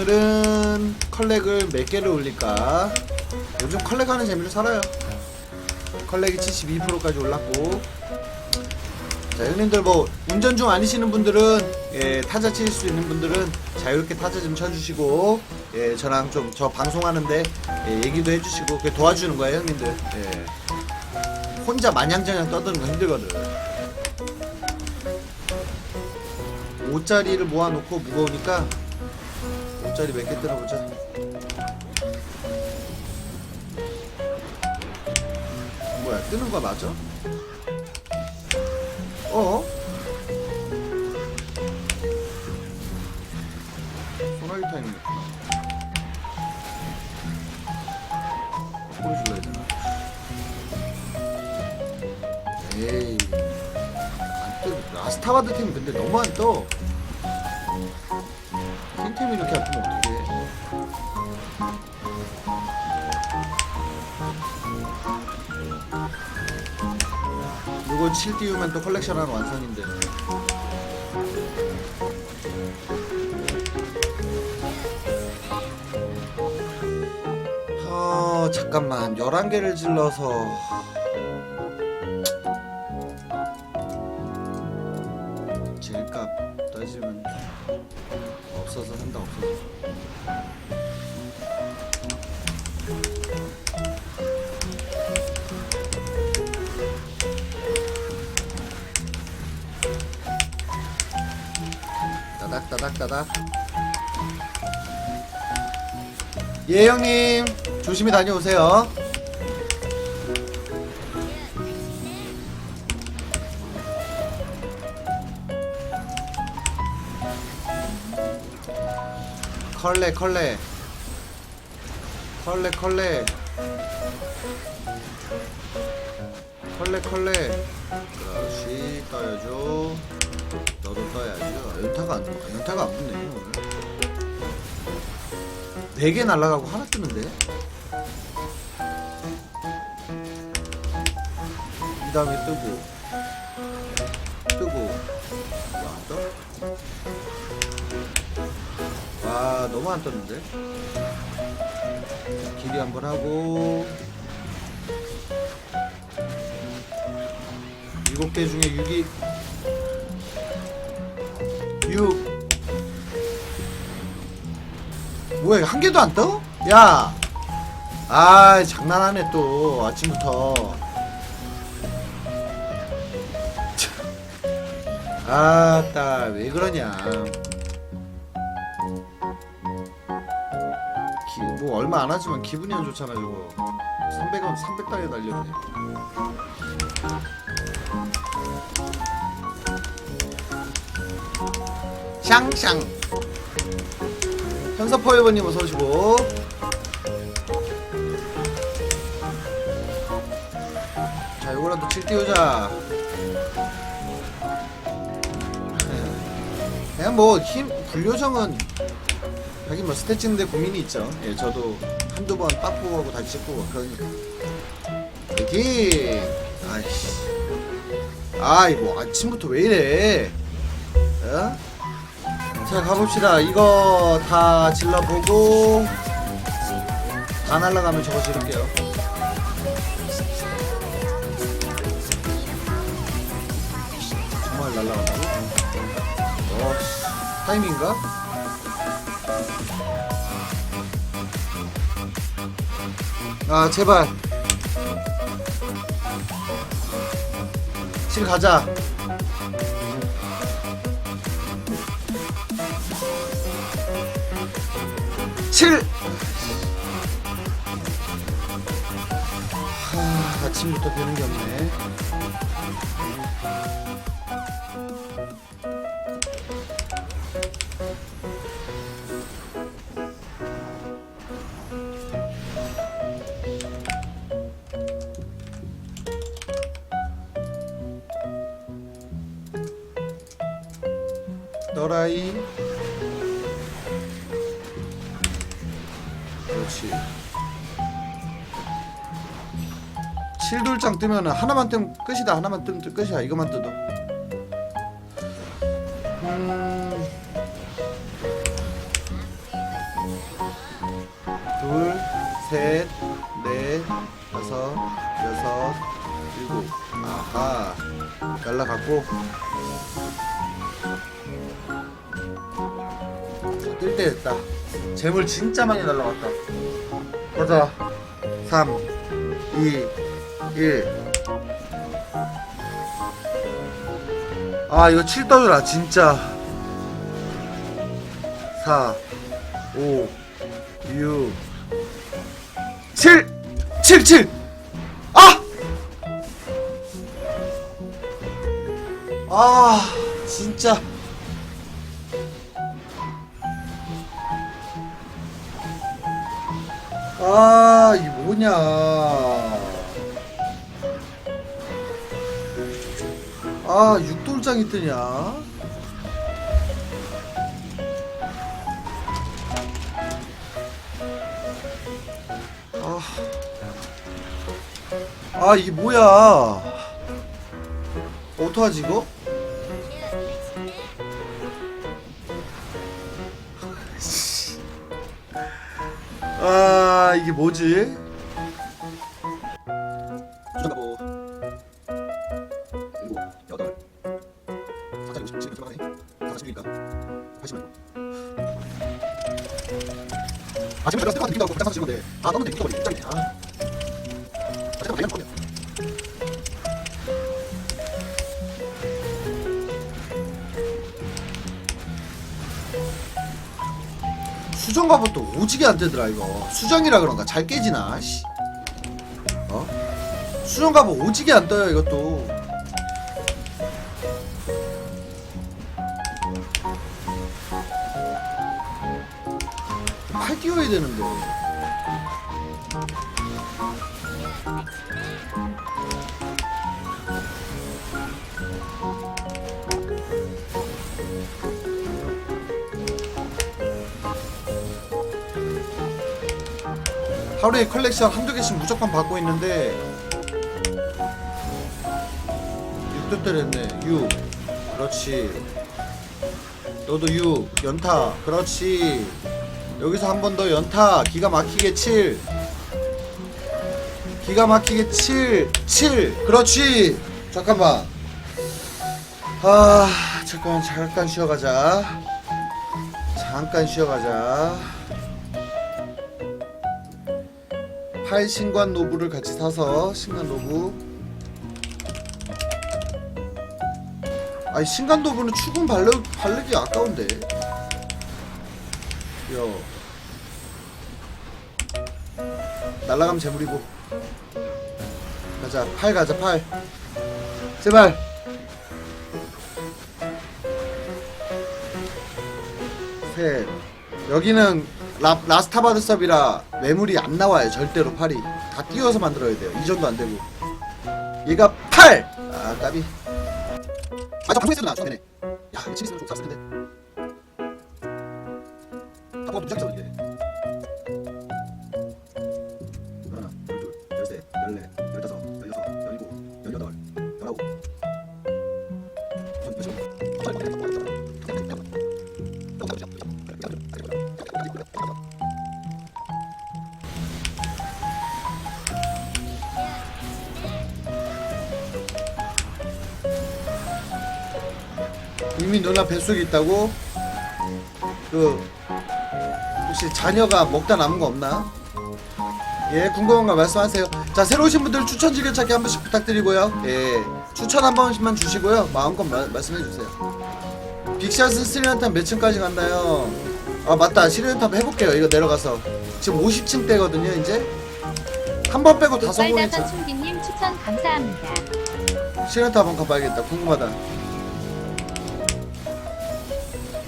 오늘은 컬렉을 몇 개를 올릴까? 요즘 컬렉하는 재미로 살아요. 컬렉이 72%까지 올랐고. 자, 형님들 뭐 운전 중 아니시는 분들은 예, 타자 칠 수 있는 분들은 자유롭게 타자 좀 쳐주시고 예, 저랑 좀 저 방송하는데 예, 얘기도 해주시고 도와주는 거예요, 형님들. 예. 혼자 마냥저냥 떠드는 거 힘들거든. 5짜리를 모아놓고 무거우니까 5짜리 몇개 뜨나보자. 뭐야, 뜨는 거 맞아? 어? 소나기. 거꾸로 줄러야 되나? 에이. 안 뜨, 라스타바드 팀 근데 너무 안 떠. 흰팀이 이렇게 안 뜨면 어떡해. 이거 7 띄우면 또 컬렉션 하나 완성인데. 어, 잠깐만. 11개를 질러서. 따닥 따닥 따닥. 예 형님. 조심히 다녀오세요. 컬레 컬레. 컬레 컬레. 컬레 컬레. 그렇지 떠야죠 너도 떠야죠 연타가 안 아, 연타가 안 붙네 오늘 네개 날라가고 하나 뜨는데? 이 다음에 뜨고. 뜨고. 와 떠? 와 너무 안 떴는데? 길이 한 번 하고. 일곱 개 중에 6이 6 뭐야 한 개도 안 떠? 야! 아 장난하네 또 아침부터. 아따 왜 그러냐. 기, 뭐 얼마 안 하지만 기분이 안 좋잖아 저거. 300원 300달러 달렸네 샹샹. 현서포에버님 어서 오시고. 자 요거라도 칠 띄우자. 그냥 뭐힘 분료정은 하긴 뭐 스탯 찍는데 고민이 있죠. 예 저도 한두 번 빠꾸하고 다시 찍고 그러니까. 파이팅! 아이씨. 아이 뭐 아침부터 왜 이래? 어? 자 가봅시다 이거 다 질러보고 다 날라가면 저거 지를게요 정말 날라간다고? 어 타이밍인가? 아 제발 실 가자 칠. 하, 아침부터 되는 게 없네. 너라이 그렇지 7돌장 뜨면 하나만 뜨면 끝이다 하나만 뜨면 또 끝이야 이것만 뜯어 음... 셋, 넷, 다섯, 여섯, 일곱. 아하. 날라갔고. 뜰 때 됐다. 재물 진짜 많이 날라갔다. 가자. 3, 2, 1. 아, 이거 7 떠주라, 진짜. 4, 5, 6, 7! 7, 7! 아! 아, 진짜. 아, 이 뭐냐. 아, 육돌장이 뜨냐? 아, 아 이게 뭐야? 어떡하지 이거? 아 이게 뭐지? 칠 들어가네 사장 십이니까 팔십만 아 지금 들어갔을 때 느낀다고 가장 사실 건데 아 너무 느끼고 버리 짱이네 수정 갑옷도 오지게 안 되더라 이거 수정이라 그런가 잘 깨지나 씨. 어? 수정 갑옷 오지게 안 떠요 이것도 팔 띄워야 되는데 하루에 컬렉션 한두 개씩 무조건 받고 있는데 6도 때렸네. 6 그렇지. 너도 6 연타. 그렇지. 여기서 한 번 더 연타. 기가 막히게 7 기가 막히게 7 7 그렇지. 잠깐만. 아 잠깐 잠깐 쉬어가자. 잠깐 쉬어가자 팔 신관 노부를 같이 사서 신관 노부. 아니 신관 노부는 추군 바르, 바르기 아까운데. 요 날라가면 재물이고. 가자 팔 가자 팔. 제발. 셋. 여기는 라, 라스타바드 섭이라 매물이 안 나와요 절대로 팔이. 다 띄워서 만들어야 돼요. 이 정도 안 되고. 얘가 8! 아 까비. 아저 방송에서도 나왔어 되네. 야 이거 좀 쌌을 텐데. 아빠가 무작정 이게 이미 누나 뱃속에 있다고? 그 혹시 자녀가 먹다 남은 거 없나? 예 궁금한 거 말씀하세요 자 새로 오신 분들 추천 즐겨찾기 한 번씩 부탁드리고요 예 추천 한 번씩만 주시고요 마음껏 마, 말씀해 주세요 빅샷은 스리란탑 몇 층까지 간다요 아 맞다 스리란탑 해볼게요 이거 내려가서 지금 50층 대거든요 이제 한 번 빼고 다 성공했죠 충기님 추천 감사합니다. 시간타 한번 가봐야겠다. 궁금하다.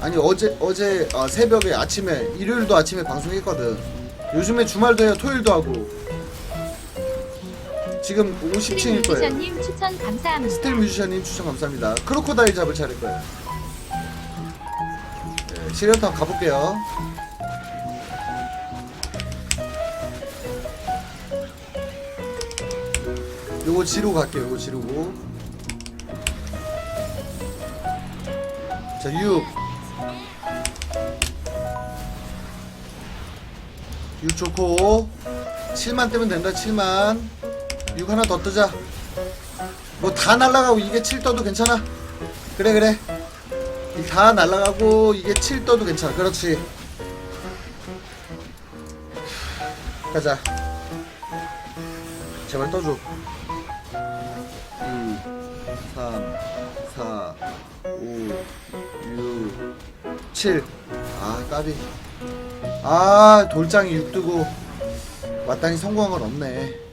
아니 어제 어제 아, 새벽에 아침에 일요일도 아침에 방송했거든. 요즘에 주말도 해요. 토요일도 하고. 지금 50층일 거예요. 뮤지션님 추천 감사합니다. 스틸 뮤지션님 추천 감사합니다. 크로코다일 잡을 차릴 거예요. 네, 시련탑 가볼게요. 요거 지르고 갈게요. 요거 지르고. 자, 6. 6 좋고. 7만 뜨면 된다 7만. 6 하나 더 뜨자. 뭐 다 날라가고 이게 7 떠도 괜찮아. 그래 그래. 이다 날라가고 이게 7 떠도 괜찮아. 그렇지. 가자. 제발 떠줘. 2 3 4 5 6 7아 까비 아 돌장이 6 뜨고 마땅히 성공한 건 없네